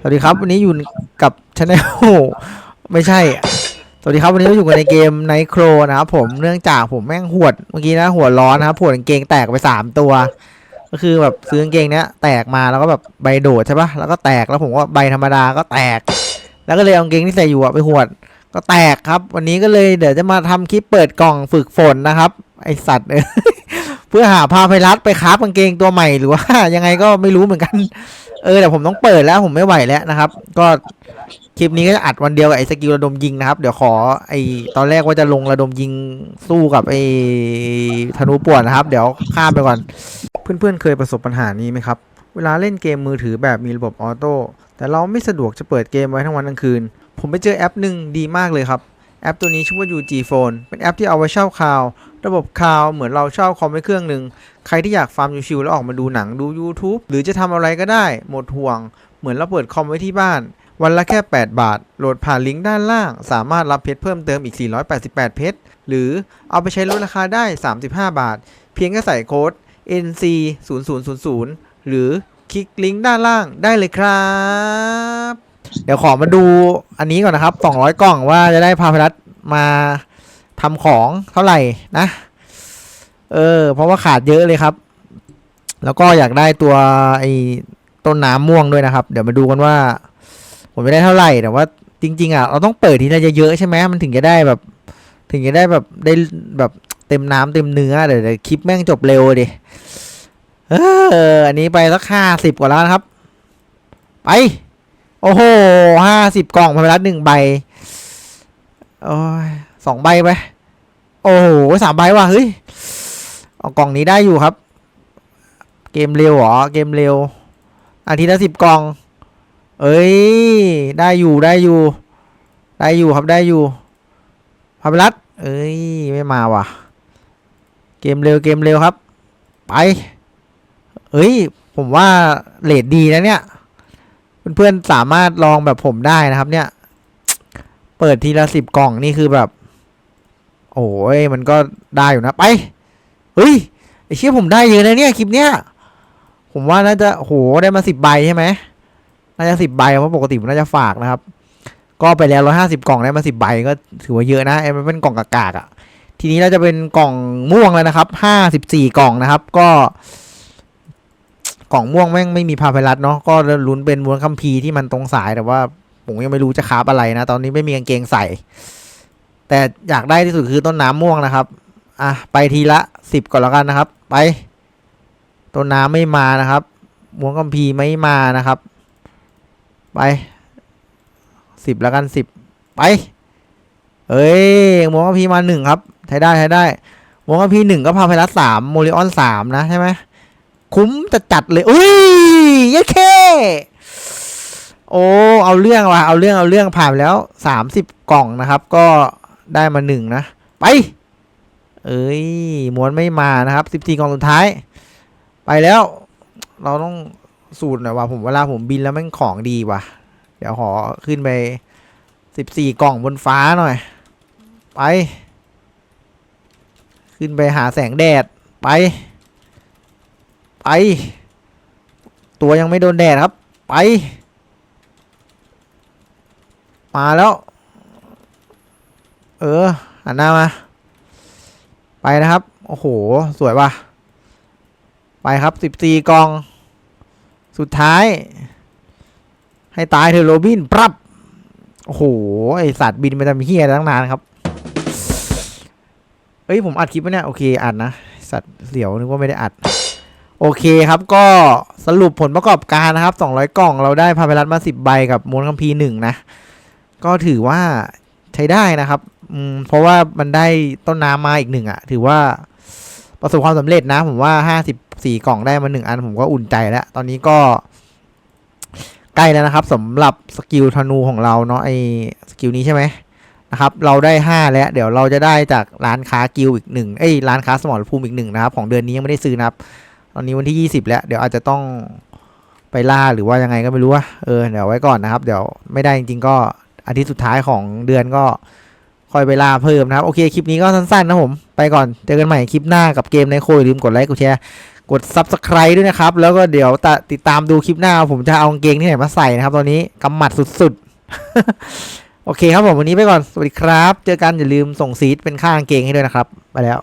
สวัสดีครับ วันนี้อยู่กับช anel ไม่ใช่ สวัสดีครับวันนี้เราอยู่กันในเกมไนโครนะครับผมเนื่องจากผมแม่งหวดเมื่อกี้นะหัวร้อนนะครับปวกางเกงแตกไปสามตัว ก็คือแบบซื้อกางเกงเนี้ยแตกมาแล้วก็แบบใบโดดใช่ปะแล้วก็แตกแล้วผมก็ใบธรรมดาก็แตก แล้วก็เลยเอากางเกงที่ใส่อยู่อะไปหวดก็แตกครับ วันนี้ก็เลยเดี๋ยวจะมาทำคลิปเปิดกล่องฝึกฝนนะครับ ไอสัตว์เอ้ยเพื่อหาพาไพรัสไปคราฟกางเกงตัวใหม่หรือว่ายังไงก็ไม่รู้เหมือนกัน เออแต่ผมต้องเปิดแล้วผมไม่ไหวแล้วนะครับ ก็คลิปนี้ก็จะอัดวันเดียวกับไอ้สกิลระดมยิงนะครับ เดี๋ยวขอไอ้ตอนแรกว่าจะลงระดมยิงสู้กับไอ้ธนูป่วนนะครับ เดี๋ยวข้ามไปก่อน เพื่อนๆเคยประสบปัญหานี้ไหมครับ เวลาเล่นเกมมือถือแบบมีระบบออโต้แต่เราไม่สะดวกจะเปิดเกมไว้ทั้งวันทั้งคืน ผมไปเจอแอปหนึ่งดีมากเลยครับ แอปตัวนี้ชื่อว่า UG Phone เป็นแอปที่เอาไว้เช่าคลาว ระบบคาวเหมือนเราเช่าคอมไว้เครื่องหนึ่งใครที่อยากฟาร์มชิวๆแล้วออกมาดูหนังดู YouTube หรือจะทำอะไรก็ได้ หมดห่วง เหมือนเราเปิดคอมไว้ที่บ้าน วันละแค่ 8 บาท โหลดผ่านลิงก์ด้านล่าง สามารถรับเพชรเพิ่มเติมอีก 488 เพชรหรือเอาไปใช้ลดราคาได้ 35 บาท เพียงแค่ใส่โค้ด NC 0 0 0 0หรือคลิกลิงก์ด้านล่างได้เลยครับ เดี๋ยวขอมาดูอันนี้ก่อนนะครับ 200 กล่องว่าจะได้พาพรัตมา ทำของเท่าไหร่นะ เออ เพราะว่าขาดเยอะเลยครับ แล้วก็อยากได้ตัวไอ้ต้นน้ำม่วงด้วยนะครับ เดี๋ยวมาดูกันว่า ผมจะได้เท่าไหร่แต่ว่าจริง ๆอะเราต้องเปิดทีละเยอะๆใช่ไหมมันถึงจะได้แบบ ถึงจะได้แบบได้แบบเต็มน้ำเต็มเนื้อเดี๋ยวคลิปแม่งจบเร็วดิเอออันนี้ไปสักห้าสิบกว่าแล้วนะครับ ไป โอ้โหห้าสิบกล่องพาไปรัดหนึ่งใบโอ้ย สองใบไป โอ้โหสามใบว่ะเฮ้ยเอากล่องนี้ได้อยู่ครับ เกมเร็วเหรอ เกมเร็ว อาทิตย์ละสิบกล่อง เอ้ย ได้อยู่ได้อยู่ ได้อยู่ครับได้อยู่พาไปรัดเอ้ย ไม่มาว่ะ เกมเร็วเกมเร็วครับ ไป เอ้ย ผมว่าเลทดีนะเนี่ยเพื่อนๆสามารถลองแบบผมได้นะครับเนี่ย เปิดทีละสิบกล่องนี่คือแบบ โอ้ยมันก็ได้อยู่นะไปเฮ้ยไอเชี่ยผมได้เยอะนะเนี่ยคลิปเนี้ยผมว่าน่าจะโหได้มาสิบใบใช่ไหมน่าจะสิบใบเพราะปกติผมน่าจะฝากนะครับ ก็ไปแล้วร้อยห้าสิบกล่องได้มาสิบใบก็ถือว่าเยอะนะไอ้มันเป็นกล่องกากๆอะ ทีนี้เราจะเป็นกล่องม่วงแล้วนะครับห้าสิบสี่กล่องนะครับ ก็ กล่องม่วงแม่งไม่มีพาไพรัสเนาะก็ลุ้นเป็นม้วนคัมภีร์ที่มันตรงสายแต่ว่าผมยังไม่รู้จะคาบอะไรนะ ตอนนี้ไม่มีกางเกงใส่ แต่อยากได้ที่สุดคือต้นน้ำม่วงนะครับ อะไปทีละสิบก่อนแล้วกันนะครับ ไป ต้นน้ำไม่มานะครับม้วนคัมภีไม่มานะครับ ไปสิบแล้วกันสิบไป เอ้ยม้วนคัมภีมาหนึ่งครับใช้ได้ใช้ได้ม้วนคัมภีหนึ่งก็พาไพรัสสามโมริออนสามนะใช่ไหมคุ้มจะจัดเลยอุ้ยยัดเคโอ้ เอาเรื่องว่ะ เอาเรื่อง เอาเรื่องผ่านแล้วสามสิบกล่องนะครับ ก็ ได้มาหนึ่งนะ ไป เอ้ยม้วนไม่มานะครับสิบสี่กล่องสุดท้าย ไปแล้ว เราต้องสูตรหน่อยว่าผมเวลาผมบินแล้วแม่งของดีว่ะ เดี๋ยวขอขึ้นไปสิบสี่กล่องบนฟ้าหน่อย ไป ขึ้นไปหาแสงแดด ไป ไป ตัวยังไม่โดนแดดครับ ไป มาแล้ว เออหันหน้ามา ไปนะครับ โอ้โห สวยว่ะ ไปครับสิบสี่กอง สุดท้าย ให้ตายเธอะโรบินปรับ โอ้โห ไอสัตว์บินไปทำเฮียตั้งนานครับ เอ้ย ผมอัดคลิปไว้เนี่ย โอเค อัดนะ สัตว์เสียวนึกว่าไม่ได้อัด โอเคครับ ก็สรุปผลประกอบการนะครับ 200 กล่อง เราได้พาไปรัตมา 10 ใบกับม้วนคัมภีหนึ่งนะ ก็ถือว่า ใช้ได้นะครับอืมเพราะว่ามันได้ต้นน้ำมาอีกหนึ่งอะถือว่าประสบความสำเร็จนะ ผมว่า 54 กล่องได้มาหนึ่งอันผมก็อุ่นใจแล้ว ตอนนี้ก็ใกล้แล้วนะครับสำหรับสกิลธนูของเราเนาะไอสกิลนี้ใช่ไหมนะครับ เราได้ 5 แล้ว เดี๋ยวเราจะได้จากร้านค้ากิลอีกหนึ่งเอ้ยร้านค้าสมอลภูมิอีกหนึ่งนะครับ ของเดือนนี้ยังไม่ได้ซื้อนะครับ ตอนนี้วันที่ 20 แล้ว เดี๋ยวอาจจะต้องไปล่าหรือว่ายังไงก็ไม่รู้ว่าเออเดี๋ยวไว้ก่อนนะครับ เดี๋ยวไม่ได้จริงๆก็ อาทิตย์สุดท้ายของเดือนก็คอยไปล่าเพิ่มนะครับ โอเค คลิปนี้ก็สั้นๆนะผม ไปก่อน เจอกันใหม่คลิปหน้ากับเกมในโคยลืมกดไลค์กดแชร์ กด subscribe ด้วยนะครับ แล้วก็เดี๋ยวต,ติดตามดูคลิปหน้า ผมจะเอาเกงที่ไหนมาใส่นะครับ ตอนนี้กำหมัดสุดๆ โอเคครับผมวันนี้ไปก่อน สวัสดีครับ เจอกันอย่าลืมส่งซีดเป็นค่ากางเกงให้ด้วยนะครับ ไปแล้ว